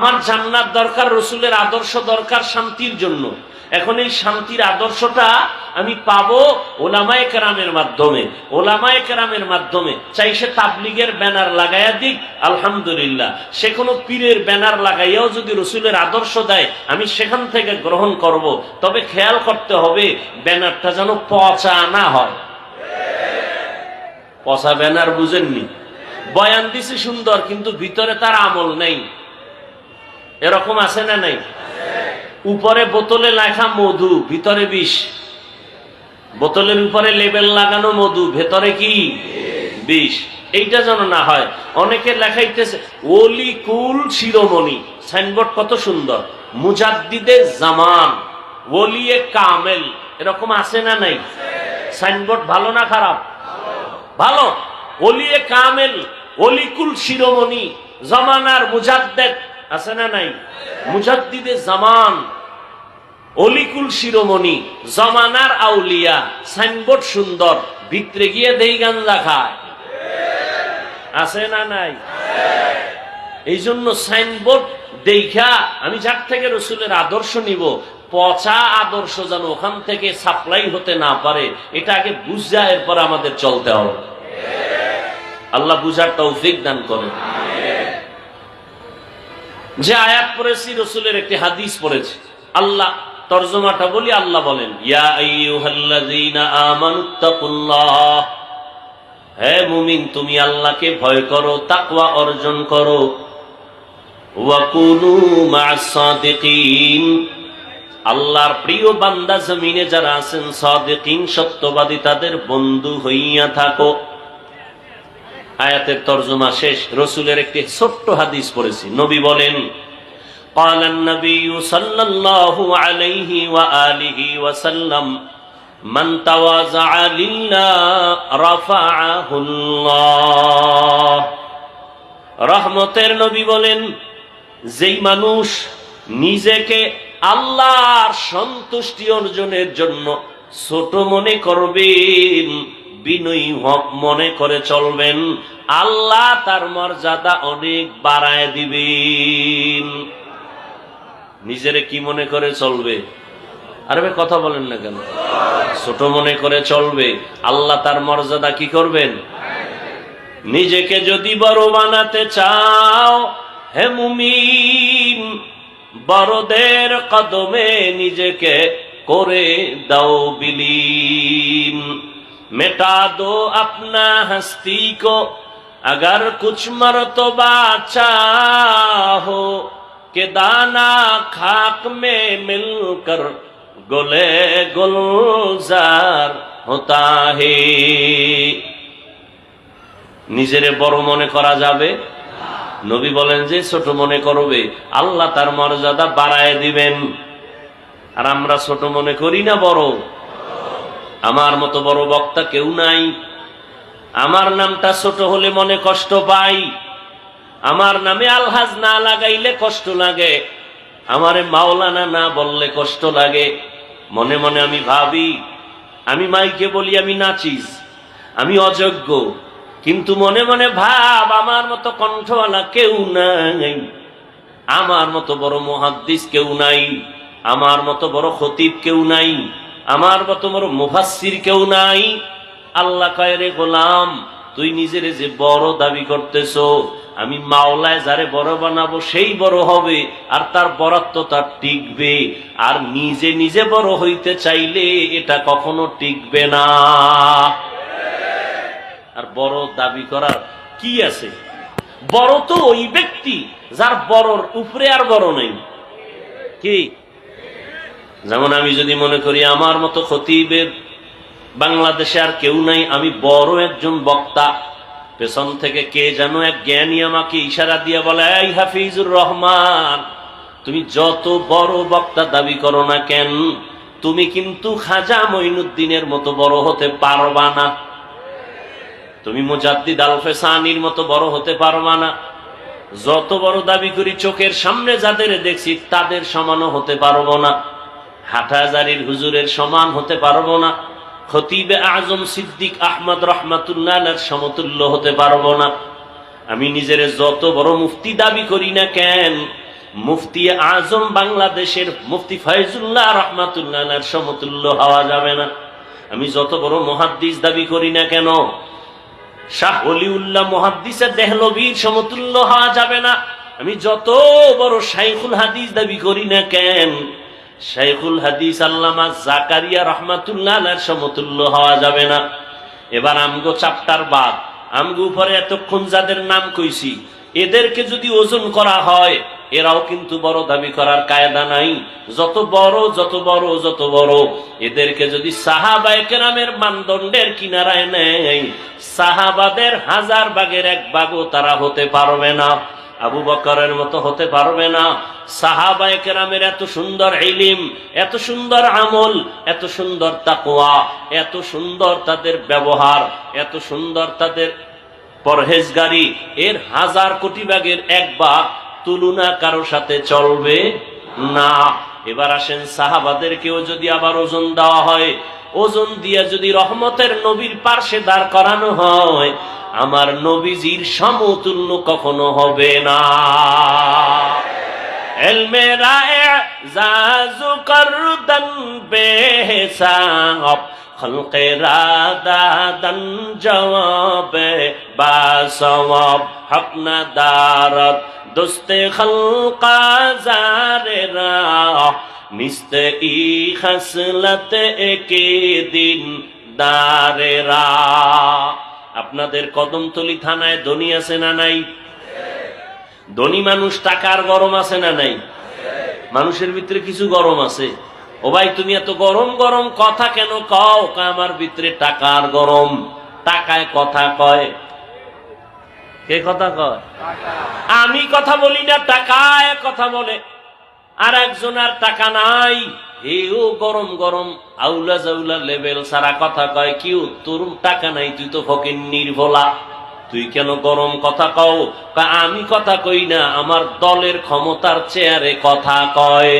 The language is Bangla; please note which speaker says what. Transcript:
Speaker 1: আমার জান্নাত দরকার, রসুলের আদর্শ দরকার শান্তির জন্য। এখন এই শান্তির আদর্শটা আমি পাবো ওলামায় কেরামের মাধ্যমে। ওলামায় কেরামের মাধ্যমে। চাই সে তাবলিগের ব্যানার লাগাইয়া দিক, আলহামদুলিল্লাহ। সে কোনো পীরের ব্যানার লাগাইয়াও যদি রসুলের আদর্শ দেয়, আমি সেখান থেকে গ্রহণ করব। তবে খেয়াল করতে হবে, ব্যানারটা যেন পচা না হয়। পচা ব্যানার বুঝেননি? বয়ান দিছি সুন্দর, কিন্তু ভিতরে তার আমল নেই। এরকম আছে না নাই? উপরে বোতলে লেখা মধু, ভিতরে বিষ। বোতলের উপরে লেবেল লাগানো মধু, ভেতরে কি? বিষ। এইটা যেন না হয়। অনেকে লেখাইতেছে, ওলি কুল শিরোমণি। সাইনবোর্ড কত সুন্দর। মুজাদ্দিদে জামান ওলি ওলিয়ে কামেল। এরকম আছে না নাই? সাইনবোর্ড ভালো না খারাপ? ভালো। ওলিয়ে কামেল অলিকুল শিরোমণি, জমানার মুজাদ্দেদ। আছে না নাই? মুজাদ্দিদে জামান, অলিকুল শিরোমণি, জমানার আউলিয়া, সাইনবোর্ড সুন্দর, ভিতরে গিয়ে দেই গাঞ্জা খায়। আছে না নাই? এই জন্য সাইনবোর্ড দেখা আমি যার থেকে রসুলের আদর্শ নিব, পচা আদর্শ যেন ওখান থেকে সাপ্লাই হতে না পারে, এটা আগে বুঝা, এরপর আমাদের চলতে হবে। আল্লাহ বুঝার তৌফিক দান করেন। যে আয়াত পড়েছি, রসুলের একটি হাদিস পড়েছি। আল্লাহ তর্জমাটা বলি আল্লাহ বলেন হে মুমিন, তুমি আল্লাহকে ভয় করো, তাকওয়া অর্জন করো। আল্লাহর প্রিয় বান্দা জমিনে যারা আছেন, সাদিকিন, সত্যবাদী তাদের বন্ধু হইয়া থাকো। আয়াতের তর্জমা শেষ রসুলের একটি ছোট্ট হাদিস পড়েছি নবী বলেন قال النبي صلى الله عليه وآله وسلم من تواضع لله رفعه الله রহমতের নবী বলেন যেই মানুষ নিজেকে আল্লাহর সন্তুষ্টি অর্জনের জন্য ছোট মনে করবেন বিনয়ী হক মনে করে চলবেন, আল্লাহ তার মর্যাদা অনেক বাড়ায় দিবেন। নিজেরে কি মনে করে চলবে? আরে কথা বলেন না কেন? ছোট মনে করে চলবে, আল্লাহ তার মর্যাদা কি করবেন? নিজেকে যদি বড় বানাতে চাও, হে মুমিন, বড়দের কদমে নিজেকে করে দাও বিলীন। মেটা দো আপনা হস্তি কো अगर कुछ मरतबा चाहो के दाना खाक में मिलकर गोले गुलजार होता है নিজেরে বড় মনে করা যাবে নবী বলেন যে ছোট মনে করবে আল্লাহ তার মর্যাদা বাড়ায় দিবেন আর আমরা ছোট মনে করি না বড় আমার মতো বড় বক্তা কেউ নাই। আমার নামটা ছোট হলে মনে কষ্ট পাই। আমার নামে আলহাজ না লাগাইলে কষ্ট লাগে। আমারে মাওলানা না বললে কষ্ট লাগে। মনে মনে আমি ভাবি, আমি মাইকে বলি আমি নাচিস, আমি অযোগ্য। কিন্তু মনে মনে ভাব, আমার মতো কণ্ঠওয়ালা কেউ নাই। আমার মতো বড় মহাদ্দিস কেউ নাই। আমার মতো বড় খতিব কেউ নাই। আমার মতো তোমার মুফাসির কেউ নাই। আল্লাহ কয়রে গোলাম, তুই নিজের যে বড় দাবি করতেছ, আমি মাওলায় যারে বড় বানাবো সেই বড় হবে, আর তার বরাত্ম তার টিকবে। আর নিজে নিজে বড় হইতে চাইলে এটা কখনো টিকবে না। আর বড় দাবি করার কি আছে? বড় তো ওই ব্যক্তি, যার বড়র উপরে আর বড় নেই। কি? যেমন আমি যদি মনে করি আমার মতো খতিবের বাংলাদেশে আর কেউ নাই, আমি বড় একজন বক্তা। পেছন থেকে কে যেন এক জ্ঞানী আমাকে ইশারা দিয়ে বলে, এই হাফিজুর রহমান, তুমি যত বড় বক্তা দাবি করো না কেন, তুমি কিন্তু খাজা মঈনুদ্দিনের মতো বড় হতে পারবা না। তুমি মুজাদ্দিদ আলফেসানির মতো বড় হতে পারবা না। যত বড় দাবি করি, চোখের সামনে যাদের দেখছি, তাদের সমানও হতে পারব না। হাটাজারির হুজুরের সমান হতে পারব না। খতিবে আজম সিদ্দিক আহমদ রহমাতুল্লাহ সমতুল্য হতে পারব না। আমি নিজের যত বড় মুফতি দাবি করি না কেন, মুফতি আজম বাংলাদেশের মুফতি ফয়জুল্লাহ রহমাতুল্লাহ সমতুল্য হওয়া যাবে না। আমি যত বড় মহাদ্দিস দাবি করি না কেন, শাহ অলিউল্লাহ মহাদ্দিসের দেহলবীর সমতুল্য হওয়া যাবে না। আমি যত বড় শাইখুল হাদিস দাবি করি না কেন শাইখুল হাদিস আল্লামা জাকারিয়া রহমাতুল্লাহ আলার সমতুল্য হওয়া যাবে না। এবার আমগো চাপটার বাদ। আমগো উপরে এতক্ষণ যাদের নাম কইছি, এদেরকে যদি ওজন করা হয়, এরাও কিন্তু বড় দাবি করার কায়দা নাই। যত বড় যত বড় যত বড়। এদেরকে যদি সাহাবায়ে মানদণ্ডের কিনারায় নেয়, সাহাবাদের হাজার বাগের এক বাগও তারা হতে পারবে না। আবু বকরের মতো হতে পারবে না। সাহাবায়ে কেরামের এত সুন্দর ইলিম, এত সুন্দর আমল, এত সুন্দর তাকওয়া, এত সুন্দর তাদের ব্যবহার, এত সুন্দর তাদের পরহেজগারি, এর হাজার কোটি ভাগের এক ভাগ তুলনা কারও সাথে চলবে না। এবার আসেন সাহাবাদেরকেও যদি আবার ওজন দেওয়া হয় ওজন দিয়া যদি রহমতের নবীর পার্শ্বে দাঁড় করানো হয়, আমার নবীজির সমতুল্য কখনো হবে না। দারত দোস্তে খলকা জারে রা মিস্তি হাসলাতে একে দিন দারেরা আপনাদের কদমতলি থানায় ধনী আছে না নাই? ধনী মানুষ টাকার গরম আছে না নাই? মানুষের ভিতরে কিছু গরম আছে? ও ভাই তুমি এত গরম গরম কথা কেন কও? আমার ভিতরে টাকার গরম। টাকায় কথা কয়। কে কথা কয়? আমি কথা বলি না টাকায় কথা বলে। আর একজন আর টাকা নাই। এও গরম গরম আউলা জাউলা লেভেল সারা কথা কয়, কি তোর টাকা নাই, তুই তো ফকির নির্ভলা। তুই কেন গরম কথা কও? আমি কথা কই না, আমার দলের ক্ষমতার চেয়ারে কথা কয়।